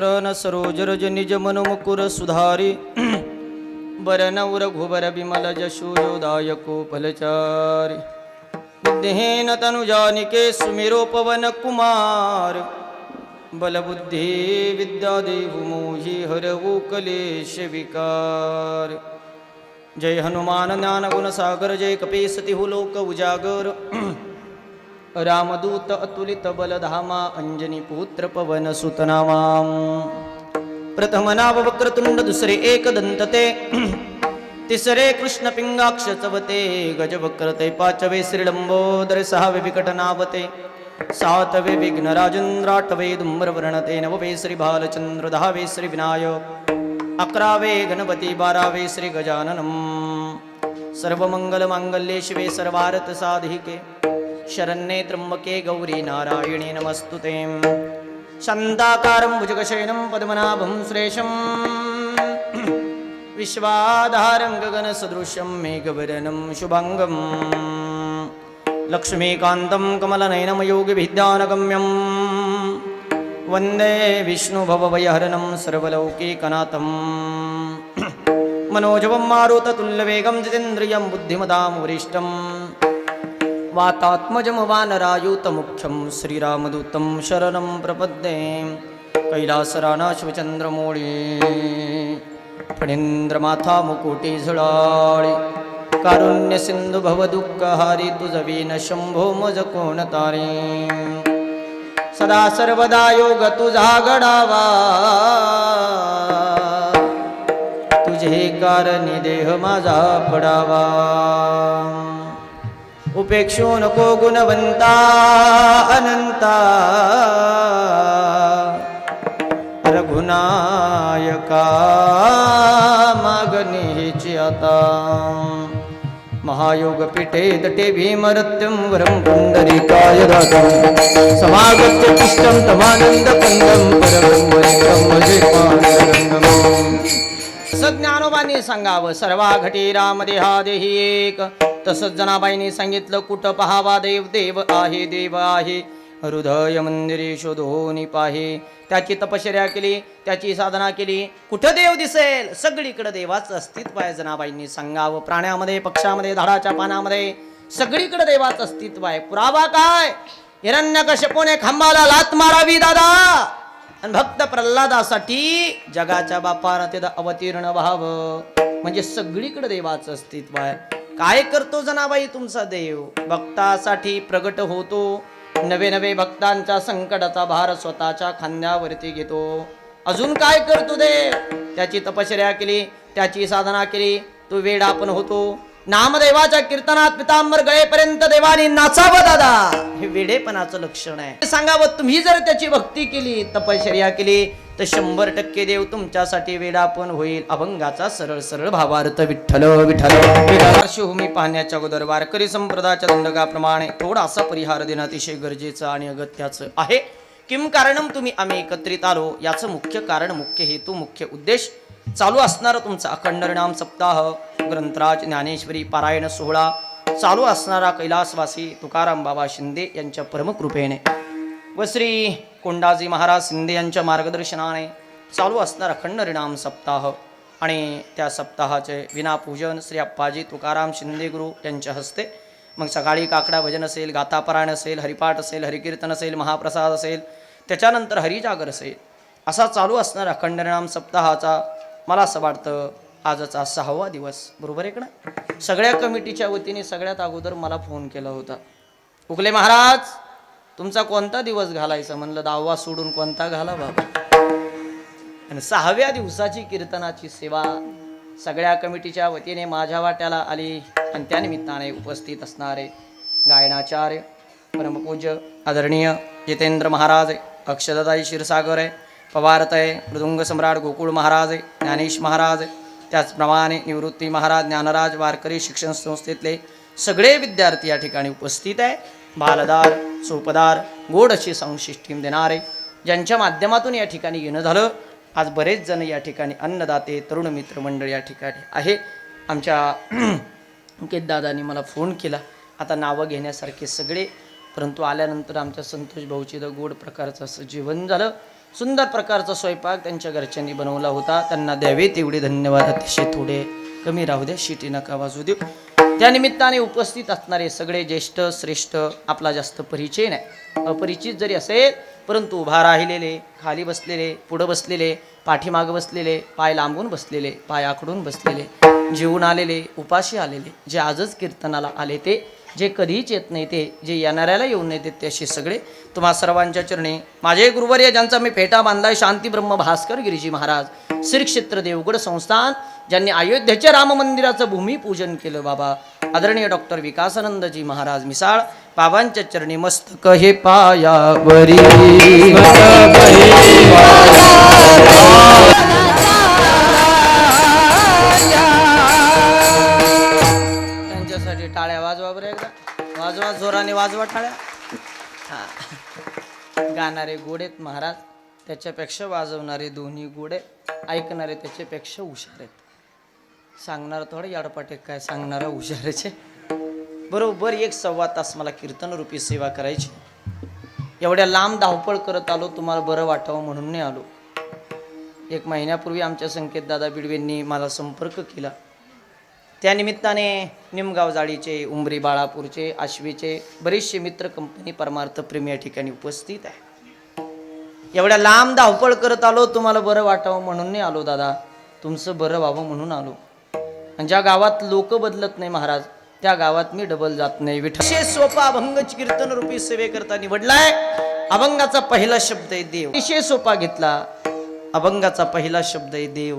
चरण सरोज रज निज मन मुकुर सुधारी। बरनौ रघुबर विमल जशो फलचारी। बुद्धिहीन तनुजानिके सुमिरो पवन कुमार। बलबुद्धी विद्या देहु मोहि हरवु कलेश विकार। जय हनुमान ज्ञान गुण सागर जय कपे हु लोक उजागर। रामदूत अतुलित बलधामा अंजनी पुत्र पवन सुतनामा प्रथम नाव वक्रतुंड दुसरे एक दंतते तिसरे कृष्ण पिंगाक्ष चवते। गजवक्रते पाचवे श्रीलंबोदर सहावे विकटनावते। सातवे विघ्न राजेंद्राटवे दुम्रवर्णते नववे श्री भालचंद्र दहावे श्री विनायक अकरावे गणपती बारावे श्री गजाननम सर्वमंगलमांगल्ये शिवे सर्वारत साधिके। शरण्ये त्र्यंबके गौरी नारायणे नमस्तुते। शान्ताकारं भुजगशयनं पद्मनाभं सुरेशं विश्वाधारं गगनसदृशं मेघवरनं शुभङ्गं लक्ष्मीकान्तं कमलनयनं योगिभिद्यानगम्यं वन्दे विष्णुभवभयहरणं सर्वलौकिकनाथम्। मनोजवं मारुततुल्यवेगं जितेन्द्रियं बुद्धिमतां वरिष्ठम्। वातात्मजं वानरायूतमुख्यं श्रीरामदूतं शरणं प्रपद्ये। कैलासराणाशिवचन्द्रमौळी। फणीन्द्रमाथा मुकुटी झुळाळी कारुण्यसिन्धु भवदुःखहारी तुझवीन शंभो मज कोण तारी सदा सर्वदा योग तुझा घडावा तुझे कारणी देह माझा पडावा उपेक्षो नको गुणवंता अनंता. रघुनायका मागणीची आता. महायोग पिठे दटे भीमरत्यं वरं पुण्डरीकाय दातं समागत्य तिष्ठं तमानंद कंदं परमं भजे सज्ञानोबांनी सांगावं सर्वा घटी रामदेहा देही एक. तसंच जनाबाईंनी सांगितलं कुठं पहावा देव देव आहे देव आहे. हृदय मंदिरे शोधोनी पाहे. त्याची तपश्चर्या केली त्याची साधना केली. कुठं देव दिसेल? सगळीकडे देवाचं अस्तित्व आहे जनाबाईंनी सांगावं. प्राण्यामध्ये पक्षामध्ये झाडाच्या पानामध्ये सगळीकडे देवाचं अस्तित्व आहे. पुरावा काय? हिरण्यकश्यपूने खांबाला लात मारावी दादा? आणि भक्त प्रल्हादासाठी जगाच्या बापानं तिथं अवतीर्ण व्हावं. म्हणजे सगळीकडे देवाचं अस्तित्व आहे. काय करतो जनाबाई तुमचा देव? भक्तासाठी प्रगट होतो. नवे नवे भक्तांच्या संकटाचा भार स्वतःच्या खांद्यावरती घेतो. अजून काय करतो देव त्याची तपश्चर्या केली त्याची साधना केली तो वेडा पण होतो. नामदेवाच्या कीर्तनात पितांबर गळेपर्यंत देवाने नाचावं दादा. हे वेडेपणाचं लक्षण आहे. सांगावं तुम्ही जर त्याची भक्ती केली तपश्चर्या केली तर शंभर टक्के देव तुमच्यासाठी वेडापण होईल. अभंगाचा सरळ सरळ भावार्थ विठ्ठल विठ्ठल. पार्श्वभूमी पाहण्याच्या अगोदर वारकरी संप्रदायाच्या दंडकाप्रमाणे थोडासा परिहार देणं अतिशय गरजेचं आणि अगत्याचं आहे. किम कारणम तुम्ही आम्ही एकत्रित आलो? याचं मुख्य कारण मुख्य हेतू मुख्य उद्देश चालू असणारा तुमचा अखंड नाम सप्ताह. ग्रंथराज ज्ञानेश्वरी पारायण सोहळा. चालू असणारा कैलासवासी तुकाराम बाबा शिंदे यांच्या परमकृपेने. व श्री कोंडाजी महाराज शिंदे यांच्या मार्गदर्शनाने चालू असणारा अखंड रिणाम सप्ताह आणि त्या सप्ताहाचे विनापूजन श्री अप्पाजी तुकाराम शिंदे गुरु यांच्या हस्ते. मग सकाळी काकडा भजन असेल गातापराण असेल हरिपाठ असेल हरिकीर्तन असेल महाप्रसाद असेल त्याच्यानंतर हरिजागर असेल. असा चालू असणारा अखंड रिणाम सप्ताहाचा मला असं वाटतं आजचा सहावा दिवस. बरोबर आहे का ना सगळ्या कमिटीच्या वतीने सगळ्यात अगोदर मला फोन केला होता. उगले महाराज! तुमचा कोणता दिवस घालायचा? म्हणलं दहावा सोडून कोणता घाला बाबा. आणि सहाव्या दिवसाची कीर्तनाची सेवा सगळ्या कमिटीच्या वतीने माझ्या वाट्याला आली आणि त्यानिमित्ताने उपस्थित असणारे गायनाचार्य परमपूज्य आदरणीय जितेंद्र महाराज अक्षदाई अक्षदाताई क्षीरसागर आहे पवारत आहे मृदुंग सम्राट गोकुळ महाराज ज्ञानेश महाराज त्याचप्रमाणे निवृत्ती महाराज ज्ञानराज वारकरी शिक्षण संस्थेतले सगळे विद्यार्थी या ठिकाणी उपस्थित आहे. बालदार सोपदार गोड अशी संशिष्टीम देणारे ज्यांच्या माध्यमातून या ठिकाणी येणं झालं. आज बरेच जण या ठिकाणी अन्नदाते तरुण मित्र मंडळ या ठिकाणी आहे. आमच्या दादांनी मला फोन केला. आता नावं घेण्यासारखे सगळे परंतु आल्यानंतर आमच्या संतोष भाऊची तर गोड प्रकारचं असं जेवण झालं. सुंदर प्रकारचा स्वयंपाक त्यांच्या घरच्यांनी बनवला होता. त्यांना द्यावे तेवढे धन्यवाद. अतिशय थोडे कमी राहू द्या शिटी नका वाजू देऊ. त्या निमित्ताने उपस्थित असणारे सगळे ज्येष्ठ श्रेष्ठ आपला जास्त परिचय नाही. अपरिचित जरी असेल परंतु उभा राहिलेले खाली बसलेले पुढं बसलेले पाठीमागं बसलेले पाय लांबून बसलेले पाय आखडून बसलेले जेवून आलेले उपाशी आलेले जे आजच कीर्तनाला आले ते जे कधीच येत नाही ते जे येणाऱ्याला येऊन नये ते असे सगळे. तुम्हा सर्वांच्या चरणी माझे गुरुवर्य ज्यांचा मी फेटा बांधलाय शांती ब्रह्म भास्कर गिरीजी महाराज श्री क्षेत्र देवगड संस्थान ज्यांनी अयोध्येच्या राम मंदिराचं भूमिपूजन केलं बाबा. आदरणीय डॉक्टर विकासानंदजी महाराज मिसाळ बाबांच्या चरणी मस्तक हे पायावरी. वाजवा जोराने वाजवा टाळ्या. हा. गाणारे गोडेत महाराज. त्याच्यापेक्षा वाजवणारे दोन्ही गोडे ऐकणारे त्याच्यापेक्षा हुशार आहेत. सांगणार थोडं याडपाटे काय सांगणारा हुशाराचे. बरोबर एक सव्वा तास मला कीर्तन रूपी सेवा करायची. एवढ्या लांब धावपळ करत आलो तुम्हाला बरं वाटावं म्हणून नाही आलो. एक महिन्यापूर्वी आमच्या संकेत दादा बिडवेंनी मला संपर्क केला. त्या निमित्ताने निमगाव जाळीचे उंबरी बाळापूरचे आश्वीचे बरेचसे मित्र कंपनी परमार्थप्रेम या ठिकाणी उपस्थित आहे. एवढ्या लांब धावपळ करत आलो तुम्हाला बरं वाटावं म्हणून नाही आलो दादा. तुमचं बरं व्हावं म्हणून आलो. आणि ज्या गावात लोक बदलत नाही महाराज त्या गावात मी डबल जात नाही. विठे सोपा अभंग कीर्तन रूपी सेवेकरता निवडलाय. अभंगाचा पहिला शब्द आहे देव. विशेष सोपा घेतला. अभंगाचा पहिला शब्द आहे देव.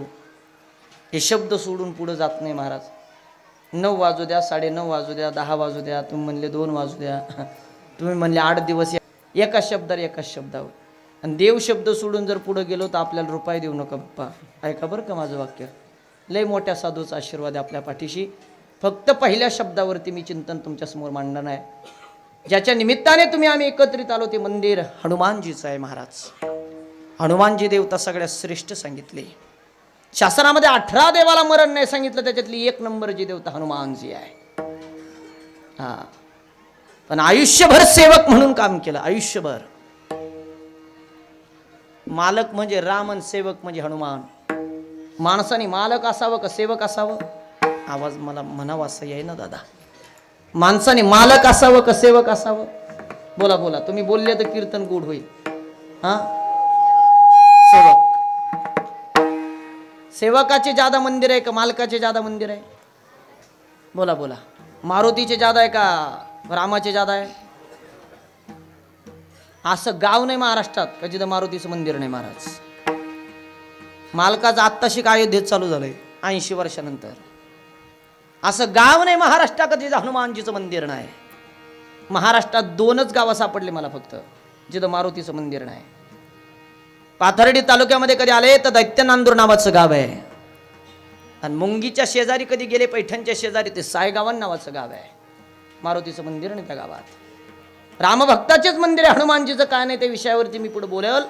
हे शब्द सोडून पुढे जात नाही महाराज. नऊ वाजू द्या साडे नऊ वाजू द्या दहा वाजू द्या तुम्ही म्हणले दोन वाजू द्या. तुम्ही म्हणले आठ दिवस या- एकाच शब्दावर एकाच शब्दावर. आणि देव शब्द सोडून जर पुढं गेलो तर आपल्याला रुपाय देऊ नका बाप्पा. ऐका बरं का माझं वाक्य? लय मोठ्या साधूचा आशीर्वाद आहे आपल्या पाठीशी. फक्त पहिल्या शब्दावरती मी चिंतन तुमच्यासमोर मांडणार आहे ज्याच्या निमित्ताने तुम्ही आम्ही एकत्रित आलो ते मंदिर हनुमानजीचं आहे महाराज. हनुमानजी देवता सगळ्यात श्रेष्ठ सांगितले. शासनामध्ये अठरा देवाला मरण नाही सांगितलं त्याच्यातली एक नंबरची देवता हनुमानजी आहे. हा. पण आयुष्यभर सेवक म्हणून काम केलं आयुष्यभर. मालक म्हणजे राम आणि सेवक म्हणजे हनुमान. माणसाने मालक असावं का सेवक असावं? आवाज मला म्हणावा असं येई ना दादा. माणसाने मालक असावं का सेवक असावं? बोला बोला. तुम्ही बोलले तर कीर्तन गोड होईल. हा? सेवकाचे जादा मंदिर आहे का मालकाचे जादा मंदिर आहे? बोला बोला. मारुतीचे जादा आहे का रामाचे जादा आहे? असं गाव नाही महाराष्ट्रात का जिथं मारुतीचं मंदिर नाही महाराज. मालकाचं आत्ताशी अयोध्येत चालू झालंय ऐंशी वर्षानंतर. असं गाव नाही महाराष्ट्रात का जिथं हनुमानजीचं मंदिर नाही. महाराष्ट्रात दोनच गावं सापडले मला फक्त जिथं मारुतीचं मंदिर नाही. पाथर्डी तालुक्यामध्ये कधी आले तर दैत्यनांदूर नावाचं गाव आहे. आणि मुंगीच्या शेजारी कधी गेले पैठणच्या शेजारी ते सायगावन नावाचं गाव आहे. मारुतीचं मंदिर नाही त्या गावात. रामभक्ताचेच मंदिर आहे हनुमानजीचं काय नाही त्या विषयावरती मी पुढे बोलेल.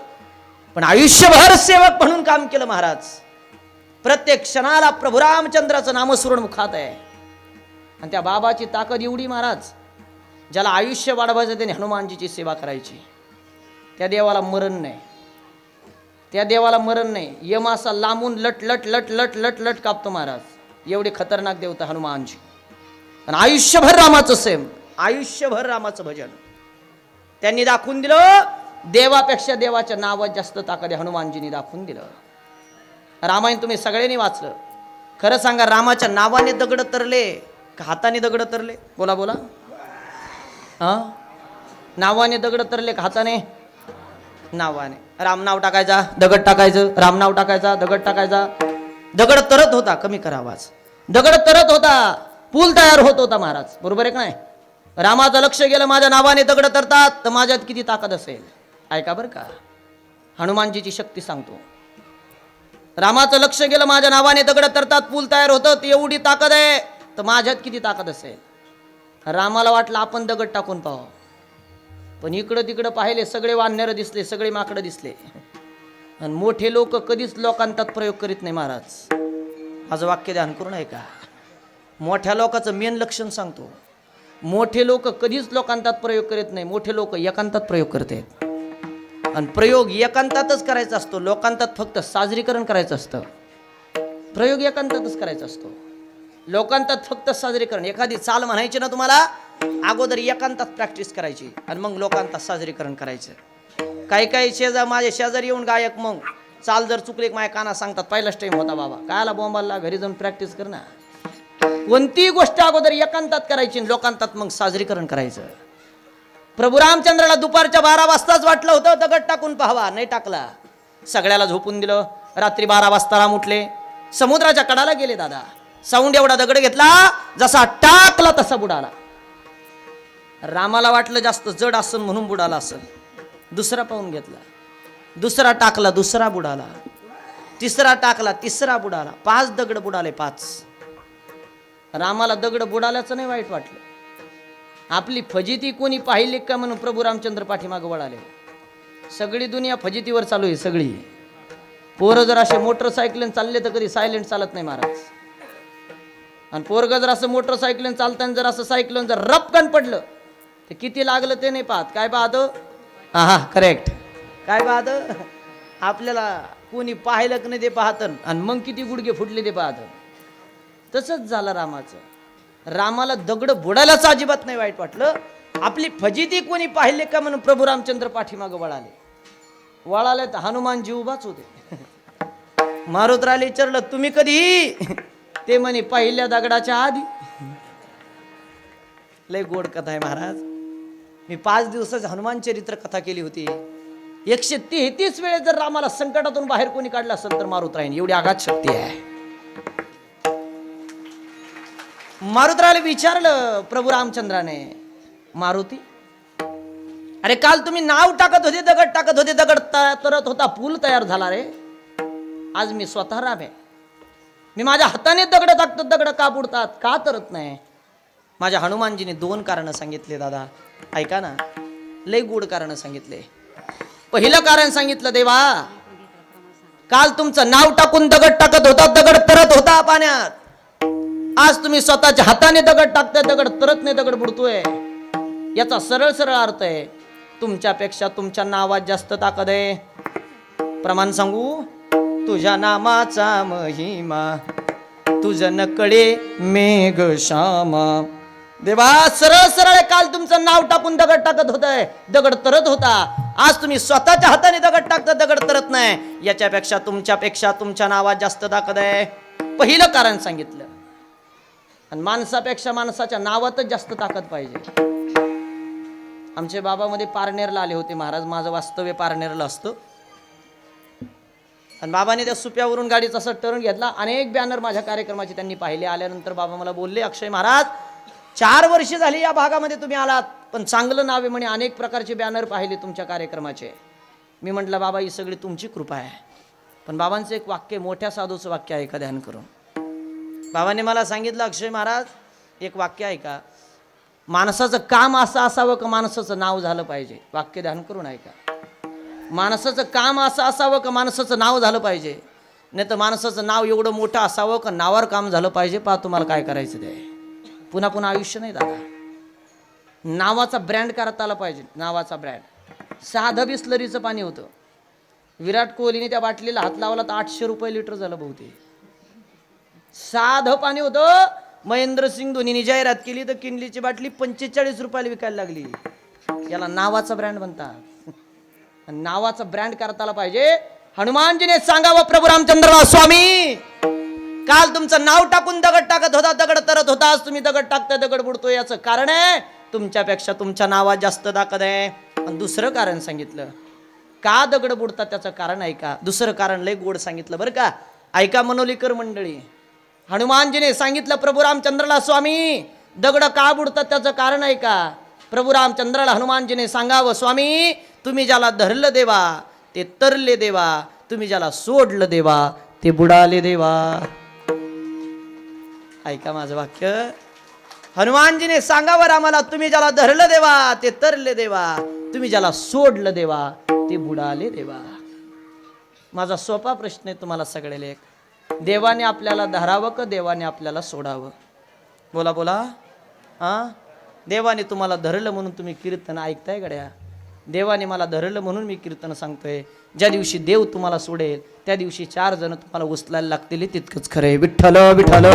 पण आयुष्यभर सेवक म्हणून काम केलं महाराज. प्रत्येक क्षणाला प्रभू रामचंद्राचं नामस्मरण मुखात आहे. आणि त्या बाबाची ताकद एवढी महाराज ज्याला आयुष्य वाढवायचं त्याने हनुमानजीची सेवा करायची. त्या देवाला मरण नाही. त्या देवाला मरण नाही. यम असा लांबून लट लट लट लट लट लट कापतो महाराज. एवढे खतरनाक देवता हनुमानजी. आणि आयुष्यभर रामाचं सेम. आयुष्यभर रामाचं भजन. त्यांनी दाखवून दिलं देवापेक्षा देवाच्या नावात जास्त ताकद आहे हनुमानजींनी दाखवून दिलं. रामायण तुम्ही सगळ्यांनी वाचलं. खरं सांगा रामाच्या नावाने दगड तरले का हाताने दगड तरले? बोला बोला. हा? नावाने दगड तरले का हाताने? नावाने. राम नाव टाकायचा दगड टाकायचं राम नाव टाकायचा दगड टाकायचा. दगड तरत होता कमी करा आवाज. दगड तरत होता पूल तयार होत होता महाराज. बरोबर आहे का नाही? रामाचं लक्ष गेलं माझ्या नावाने दगड तरतात तर माझ्यात किती ताकद असेल? ऐका बरं का. हनुमानजीची शक्ती सांगतो. रामाचं लक्ष गेलं माझ्या नावाने दगड तरतात पूल तयार होतं ती एवढी ताकद आहे तर माझ्यात किती ताकद असेल? रामाला वाटलं आपण दगड टाकून पाहू. पण इकडं तिकडं पाहिले सगळे वानर दिसले सगळे माकडं दिसले. आणि मोठे लोक कधीच लोकांतात प्रयोग करीत नाही महाराज. माझं वाक्य ध्यान करून आहे का? मोठ्या लोकांचं मेन लक्षण सांगतो. मोठे लोक कधीच लोकांतात प्रयोग करीत नाही मोठे लोक एकांतात प्रयोग करतात आणि प्रयोग एकांतातच करायचा असतो लोकांतात फक्त साजरीकरण करायचं असतं. प्रयोग एकांतातच करायचा असतो. लोकांतात फक्त साजरीकरण. एखादी चाल म्हणायची ना तुम्हाला अगोदर एकांतात प्रॅक्टिस करायची आणि मग लोकांतात साजरीकरण करायचं. काही काही शेजार माझे शेजारी येऊन गायक मग चाल जर चुकले माझ्या काना सांगतात पहिलाच टाईम होता बाबा. कायला बोंबाला घरी जाऊन प्रॅक्टिस कर ना. कोणतीही गोष्ट अगोदर एकांतात करायची लोकांतात मग साजरीकरण करायचं. प्रभू रामचंद्राला दुपारच्या बारा वाजताच वाटलं होतं दगड टाकून पाहावा नाही टाकला. सगळ्याला झोपून दिलं. रात्री बारा वाजता राम उठले. समुद्राच्या कडाला गेले दादा. साऊंड एवढा दगड घेतला जसा टाकला तसा बुडाला. रामाला वाटलं जास्त जड असन म्हणून बुडाला असल दुसरा पाहून घेतला. दुसरा टाकला दुसरा बुडाला. तिसरा टाकला तिसरा बुडाला. पाच दगड बुडाले पाच. रामाला दगड बुडाल्याचं नाही वाईट वाटलं. आपली फजिती कोणी पाहिली का म्हणून प्रभू रामचंद्र पाठीमागं वळाले? सगळी दुनिया फजितीवर चालू आहे सगळी. पोरं जर असे मोटरसायकलीन चालले तर कधी सायलेंट चालत नाही महाराज. आणि पोरग जर असं मोटरसायकलीन चालताना जर असं सायकलीन जर रपकन पडलं ते किती लागलं ते नाही पाहत. काय पाहतो? हा हा करेक्ट काय पाहतं? आपल्याला कोणी पाहिलं की नाही ते पाहतं. आणि मग किती गुडघे फुटले ते पाहतं. तसंच झालं रामाचं. रामाला दगड बुडायलाच अजिबात नाही वाईट वाटलं. आपली फजिती कोणी पाहिले का म्हणून प्रभू रामचंद्र पाठीमागं वळाले? वळाले तर हनुमानजी उभाच होते. मारुतराले विचारलं तुम्ही कधी? ते म्हणे पहिल्या दगडाच्या आधी. लय गोड कथा आहे महाराज. मी पाच दिवसाच हनुमान चरित्र कथा केली होती. एकशे तेहतीस वेळेस जर रामाला संकटातून बाहेर कोणी काढलं असेल तर मारुतरायन एवढी आघात शक्ती आहे. मारुतराला विचारलं प्रभू रामचंद्राने मारुती अरे काल तुम्ही नाव टाकत होते दगड टाकत होते दगड तरत होता पूल तयार झाला रे. आज मी स्वतः राम आहे. मी माझ्या हाताने दगड टाकतो दगड का बुडतात का तरत नाही? माझ्या हनुमानजीने दोन कारणं सांगितले दादा ऐका ना लय गोड कारण सांगितले. पहिलं कारण सांगितलं देवा काल तुमचं नाव टाकून दगड टाकत होता दगड तरत होता पाण्यात. आज तुम्ही स्वतःच्या हाताने दगड टाकताय दगड तरत नाही दगड बुडतोय. याचा सरळ सरळ अर्थ आहे तुमच्यापेक्षा तुमच्या नावात जास्त ताकद आहे. प्रमाण सांगू तुझ्या नामाचा महिमा तुझ नकडे मेघ श्यामा. देवा सरळ सरळ काल तुमचं नाव टाकून दगड टाकत होतय. दगड तरत होता. आज तुम्ही स्वतःच्या हाताने दगड टाकता दगड तरत नाही. याच्यापेक्षा तुमच्यापेक्षा तुमच्या नावात जास्त ताकद आहे. पहिलं कारण सांगितलं. आणि माणसापेक्षा माणसाच्या नावातच जास्त ताकद पाहिजे. आमचे बाबामध्ये पारनेरला आले होते महाराज. माझं वास्तव्य पारनेरला असतं. आणि बाबाने त्या सुप्यावरून गाडीचा असं टर्न घेतला. अनेक बॅनर माझ्या कार्यक्रमाचे त्यांनी पाहिले. आल्यानंतर बाबा मला बोलले अक्षय महाराज चार वर्ष झाली या भागामध्ये तुम्ही आलात पण चांगलं नाव आहे म्हणे अनेक प्रकारचे बॅनर पाहिले तुमच्या कार्यक्रमाचे. मी म्हटलं बाबा ही सगळी तुमची कृपा आहे. पण बाबांचं एक वाक्य मोठ्या साधूचं वाक्य आहे का ध्यान करून. बाबाने मला सांगितलं अक्षय महाराज एक वाक्य आहे का? माणसाचं काम असं असावं का माणसाचं नाव झालं पाहिजे? वाक्य ध्यान करून ऐका. माणसाचं काम असं असावं का माणसाचं नाव झालं पाहिजे? नाही तर माणसाचं नाव एवढं मोठं असावं का नावावर काम झालं पाहिजे? पहा तुम्हाला काय करायचं ते. पुन्हा पुन्हा आयुष्य नाही दादा. नावाचा ब्रँड करता आला पाहिजे नावाचा ब्रँड साधं बिस्लरीचं पाणी होतं. विराट कोहलीने त्या बाटलीला हात लावला तर आठशे रुपये लिटर झालं बहुते साधं पाणी होतं. महेंद्रसिंग धोनीने जाहिरात केली तर किनलीची बाटली पंचेचाळीस रुपयाला विकायला लागली. याला नावाचा ब्रँड म्हणतात. नावाचा ब्रँड करता आला पाहिजे. हनुमानजीने सांगावं प्रभू रामचंद्र स्वामी! काल तुमचं नाव टाकून दगड टाकत होता दगड तरत होता आज तुम्ही दगड टाकता दगड बुडतो याचं कारण आहे तुमच्यापेक्षा तुमच्या नावात जास्त ताकद आहे. आणि दुसरं कारण सांगितलं का दगड बुडतात त्याचं कारण ऐका. दुसरं कारण लय गोड सांगितलं बरं का. ऐका मनोलीकर मंडळी हनुमानजीने सांगितलं प्रभू रामचंद्रला स्वामी दगड का बुडतात त्याचं कारण आहे का प्रभू रामचंद्राला हनुमानजीने सांगावं स्वामी तुम्ही ज्याला धरलं देवा ते तरले देवा तुम्ही ज्याला सोडलं देवा ते बुडाले देवा. ऐका माझं वाक्य. हनुमानजीने सांगावं आम्हाला तुम्ही ज्याला धरलं देवा ते तरले देवा. तुम्ही ज्याला सोडलं देवा ते बुडाले देवा. माझा सोपा प्रश्न आहे तुम्हाला सगळ्याला एक. देवाने आपल्याला धरावं का देवाने आपल्याला सोडावं? बोला बोला. हां? देवाने तुम्हाला धरलं म्हणून तुम्ही कीर्तन ऐकताय गड्या? देवाने मला धरलं म्हणून मी कीर्तन सांगतोय. ज्या दिवशी देव तुम्हाला सोडेल त्या दिवशी चार जण तुम्हाला उचलायला लागतील तितकंच खरंय विठ्ठल विठ्ठल.